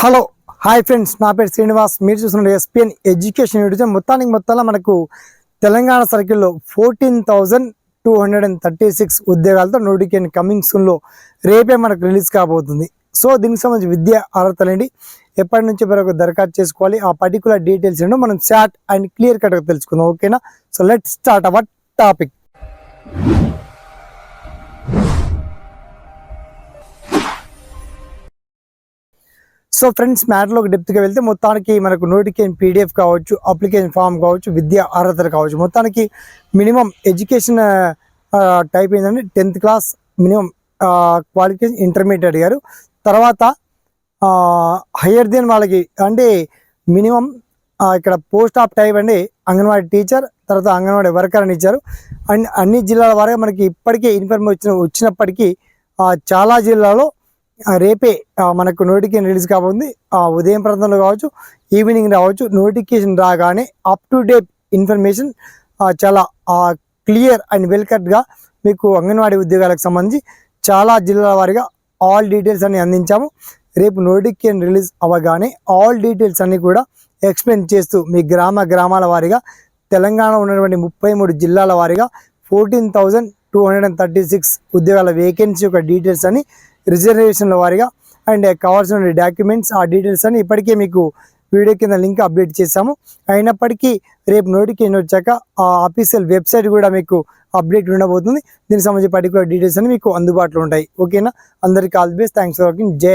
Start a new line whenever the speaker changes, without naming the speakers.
Hello hi friends. నా పేరు శ్రీనివాస్. మీరు చూస్తున్న ఎస్పిఎన్ ఎడ్యుకేషన్ యూట్యూబ్ మొత్తానికి మొత్తంలో మనకు తెలంగాణ సర్కిల్లో fourteen thousand two hundred and thirty six ఉద్యోగాలతో notification coming సూన్లో రేపే మనకు రిలీజ్ కాబోతుంది. సో దీనికి సంబంధించి విద్యా అర్హతలు ఏంటి ఎప్పటి నుంచి వరకు దరఖాస్తు చేసుకోవాలి? ఆ పర్టికులర్ డీటెయిల్స్ ఏంటో మనం షార్ట్ అండ్ క్లియర్ కట్గా తెలుసుకుందాం. ఓకేనా? So let start our topic so friends మ్యాటర్లోకి డెప్త్గా వెళ్తే మొత్తానికి మనకు నోటికేషన్ పీడిఎఫ్ కావచ్చు అప్లికేషన్ ఫామ్ కావచ్చు విద్యా అర్హతలు కావచ్చు. మొత్తానికి మినిమం ఎడ్యుకేషన్ టైప్ ఏంటంటే tenth class minimum qualification intermediate అడిగారు. తర్వాత హయ్యర్ దెన్ వాళ్ళకి అంటే మినిమం ఇక్కడ పోస్ట్ ఆఫ్ టైప్ అండి అంగన్వాడీ టీచర్ తర్వాత అంగన్వాడీ వర్కర్ అని ఇచ్చారు. అండ్ అన్ని జిల్లాల వరకు మనకి ఇప్పటికే ఇన్ఫర్మేషన్ వచ్చిన వచ్చినప్పటికీ చాలా జిల్లాలో రేపే మనకు నోటిఫికేషన్ రిలీజ్ కాబోతుంది. ఉదయం ప్రాంతంలో కావచ్చు ఈవినింగ్ రావచ్చు. నోటిఫికేషన్ రాగానే అప్ టు డేట్ ఇన్ఫర్మేషన్ చాలా క్లియర్ అండ్ వెల్ కట్గా మీకు అంగన్వాడీ ఉద్యోగాలకు సంబంధించి చాలా జిల్లాల వారీగా ఆల్ డీటెయిల్స్ అన్ని అందించాము. రేపు నోటిఫికేషన్ రిలీజ్ అవ్వగానే ఆల్ డీటెయిల్స్ అన్నీ కూడా ఎక్స్ప్లెయిన్ చేస్తూ మీ గ్రామ గ్రామాల వారీగా తెలంగాణ ఉన్నటువంటి ముప్పై మూడు జిల్లాల వారీగా fourteen thousand two hundred and thirty six ఉద్యోగాల వేకెన్సీ యొక్క డీటెయిల్స్ అని రిజర్వేషన్ల వారిగా అండ్ కావాల్సిన డాక్యుమెంట్స్ ఆ డీటెయిల్స్ అని ఇప్పటికే మీకు వీడియో కింద లింక్ అప్డేట్ చేశాము. అయినప్పటికీ రేపు నోటిఫికేషన్ వచ్చాక ఆ అఫీషియల్ వెబ్సైట్ కూడా మీకు అప్డేట్ ఉండబోతుంది. దీనికి సంబంధించి పర్టికులర్ డీటెయిల్స్ అని మీకు అందుబాటులో ఉంటాయి. ఓకేనా? అందరికీ all the best. Thanks for watching జై